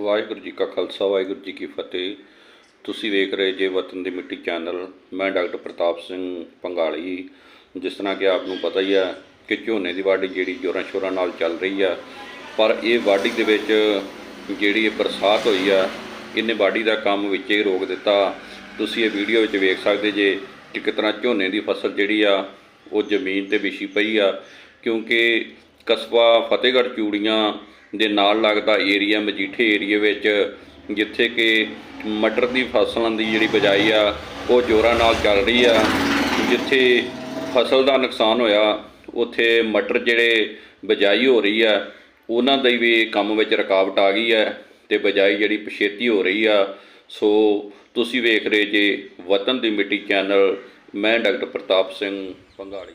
ਵਾਹਿਗੁਰੂ ਜੀ ਕਾ ਖਾਲਸਾ, ਵਾਹਿਗੁਰੂ ਜੀ ਕੀ ਫਤਿਹ। ਤੁਸੀਂ ਵੇਖ ਰਹੇ ਜੇ ਵਤਨ ਦੀ ਮਿੱਟੀ ਚੈਨਲ। ਮੈਂ ਡਾਕਟਰ ਪ੍ਰਤਾਪ ਸਿੰਘ ਪੰਗਾਲੀ। ਜਿਸ ਤਰ੍ਹਾਂ ਕਿ ਆਪ ਨੂੰ ਪਤਾ ਹੀ ਆ ਕਿ ਝੋਨੇ ਦੀ ਵਾਢੀ ਜਿਹੜੀ ਜੋਰਾਂ ਸ਼ੋਰਾਂ ਨਾਲ ਚੱਲ ਰਹੀ ਆ, ਪਰ ਇਹ ਵਾਢੀ ਦੇ ਵਿੱਚ ਜਿਹੜੀ ਇਹ ਬਰਸਾਤ ਹੋਈ ਆ, ਇਹਨੇ ਵਾਢੀ ਦਾ ਕੰਮ ਵਿੱਚ ਹੀ ਰੋਕ ਦਿੱਤਾ। ਤੁਸੀਂ ਇਹ ਵੀਡੀਓ ਵਿੱਚ ਵੇਖ ਸਕਦੇ ਜੇ ਕਿ ਕਿਤਨਾ ਝੋਨੇ ਦੀ ਫਸਲ ਜਿਹੜੀ ਆ, ਉਹ ਜ਼ਮੀਨ ਤੇ ਵਿਛੀ ਪਈ ਆ, ਕਿਉਂਕਿ ਕਸਬਾ ਫਤਿਹਗੜ੍ਹ ਚੂੜੀਆਂ ਦੇ ਨਾਲ ਲੱਗਦਾ ਏਰੀਆ, ਮਜੀਠੇ ਏਰੀਏ ਵਿੱਚ, ਜਿੱਥੇ ਕਿ ਮਟਰ ਦੀ ਫਸਲਾਂ ਦੀ ਜਿਹੜੀ ਬਜਾਈ ਆ, ਉਹ ਜ਼ੋਰਾਂ ਨਾਲ ਚੱਲ ਰਹੀ ਆ। ਜਿੱਥੇ ਫਸਲ ਦਾ ਨੁਕਸਾਨ ਹੋਇਆ, ਉੱਥੇ ਮਟਰ ਜਿਹੜੇ ਬਜਾਈ ਹੋ ਰਹੀ ਆ, ਉਹਨਾਂ ਦਾ ਵੀ ਕੰਮ ਵਿੱਚ ਰੁਕਾਵਟ ਆ ਗਈ ਹੈ ਤੇ ਬਜਾਈ ਜਿਹੜੀ ਪਛੇਤੀ ਹੋ ਰਹੀ ਆ। ਸੋ ਤੁਸੀਂ ਵੇਖ ਰਹੇ ਜੇ ਵਤਨ ਦੀ ਮਿੱਟੀ ਚੈਨਲ, ਮੈਂ ਡਾਕਟਰ ਪ੍ਰਤਾਪ ਸਿੰਘ ਪੰਗਾਲੀ